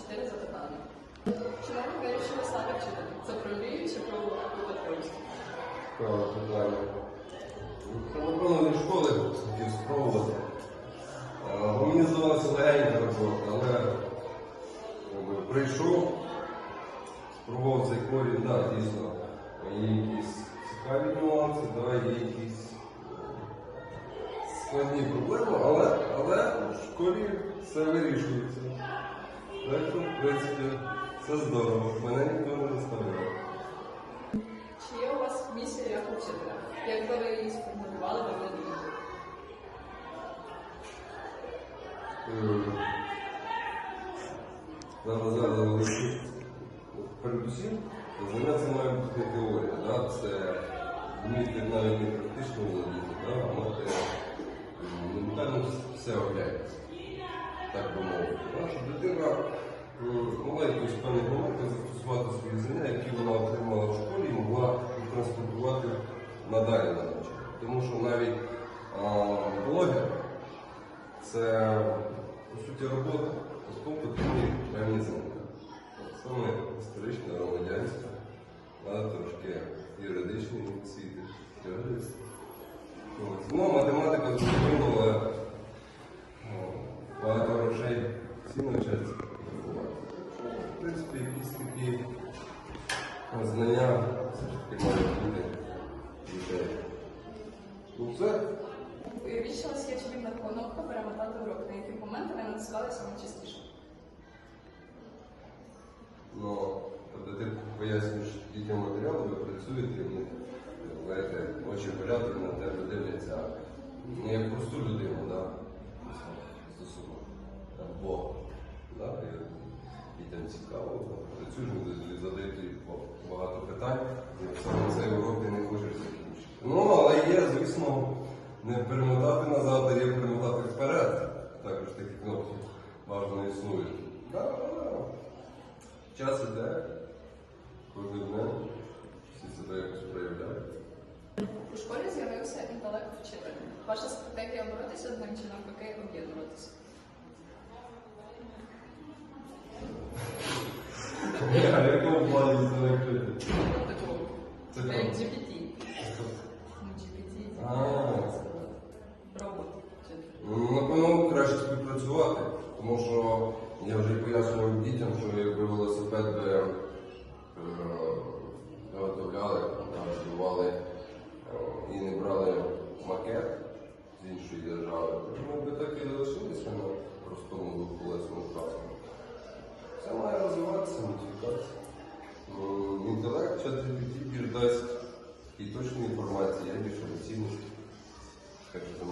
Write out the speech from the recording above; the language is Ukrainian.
чотири запитання. Чому ви вирішили стати вчителем? Це про мрію чи про? Правильне питання. Напевно, від школи хотів спробувати. А, бо Мені здавалося легенька робота, але якби, прийшов, спробував цей корінь, так, дійсно, є якісь цікаві нюанси, да, є якісь е, складні проблеми, але, але в школі все вирішується. Що, в принципі, це здорово. Мене ніхто не заставляє. Чи є у вас місія як учителя? Якби ви її сформулювали, ви б Зараз зараз залишити. Передусім, знання має бути теорія, да? це вміти навіть не практично володіти, да? а мати м, ментально все обляється, так би мовити. Да? Щоб дитина м, могла якісь певні моменти застосувати свої знання, які вона отримала в школі, і могла транспортувати надалі на навчання. Тому що навіть блогер це по суті робота, поступ потрібні певні знання. Саме історична, громадянська, а трошки юридичний освіти, теорист. Ну, математика зрозуміло, але о, багато грошей всі навчаються рахувати. В принципі, якісь такі знання все ж таки мають бути дітей. Ну, все. Уявіть, що у вас є чарівна кнопка перемотати урок, на які моменти ви натискалися найчастіше. Ну, тобто ти пояснюєш дітям матеріал, ви працюєте, вони, знаєте, очі горять на тебе дивляться, не як просту людину, так, да? стосовно Бога. Да? Дітям цікаво, працюєш, вони задають багато питань, і цей урок ти не хочеш закінчити. Ну, але є, звісно, не перемотати назад, а є перемотати вперед. Також такі кнопки бажано існують. Да. Час іде, кожен день, всі себе якось проявляють. У школі з'явився інтелект вчителя. Ваша стратегія боротися з ним чи навпаки об'єднуватися? А в якому плані? Ну. Це Як хто? GPT. Ну, GPT. А. Робот. Ну, напевно, краще співпрацювати, тому що я вже пояснював дітям, що якби велосипед би е, виготовляли, розвивали е, і не брали макет з іншої держави, то ми би так і залишилися на простому двоколесному транспорті. Це має розвиватися, Інтелект чат GPT більш дасть і точної інформації, я більш. Так що